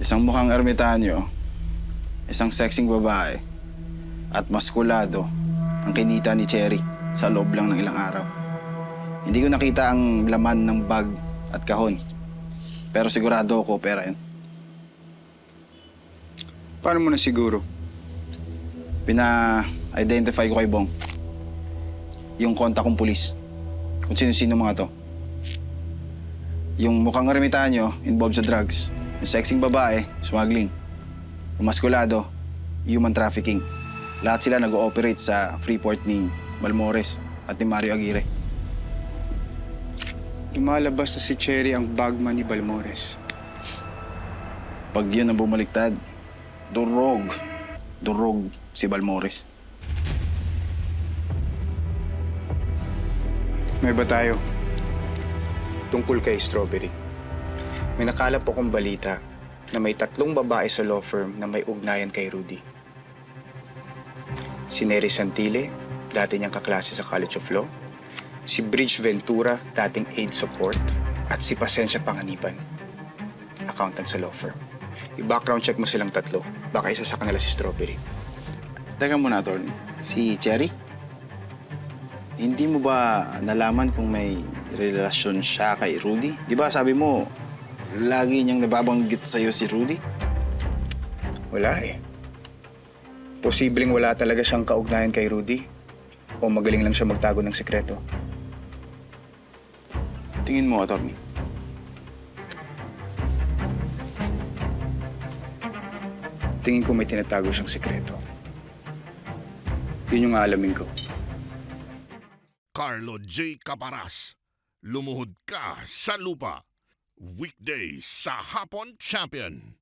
Isang mukhang ermitanyo, isang sexing babae, at maskulado ang kinita ni Cherry sa loob lang ng ilang araw. Hindi ko nakita ang laman ng bag at kahon. Pero sigurado ako pera yun. Paano mo na siguro? Pina-identify ko kay Bong. Yung kontak kong pulis. Kung sino-sino mga to. Yung mukhang ermitanyo, involved sa drugs. Yung sexing babae, smuggling. Yung maskulado, human trafficking. Lahat sila nag-ooperate sa Freeport ni Balmores at ni Mario Aguirre. Lumalabas na si Cherry ang bagman ni Balmores. Pag yun ang bumaliktad, durog. Durog si Balmores. May ba tayo? Tungkol kay Strawberry. May nakalap akong balita na may tatlong babae sa law firm na may ugnayan kay Rudy. Si Neri Santile, dati niyang kaklase sa College of Law. Si Bridge Ventura, dating aid support. At si Pasensya Panganiban, accountant sa law firm. I-background check mo silang tatlo. Baka isa sa kanila si Strawberry. Teka muna, Atty. Si Cherry? Hindi mo ba nalaman kung may relasyon siya kay Rudy? Di ba sabi mo, lagi niyang nababanggit sa'yo si Rudy? Wala eh. Posibleng wala talaga siyang kaugnayan kay Rudy. O magaling lang siya magtago ng sekreto. Tingin mo, Atty. Tingin ko may tinatago siyang sekreto. Yun yung aalamin ko. Carlo J. Caparas. Lumuhod ka sa lupa. Weekdays sa Hapon Champion.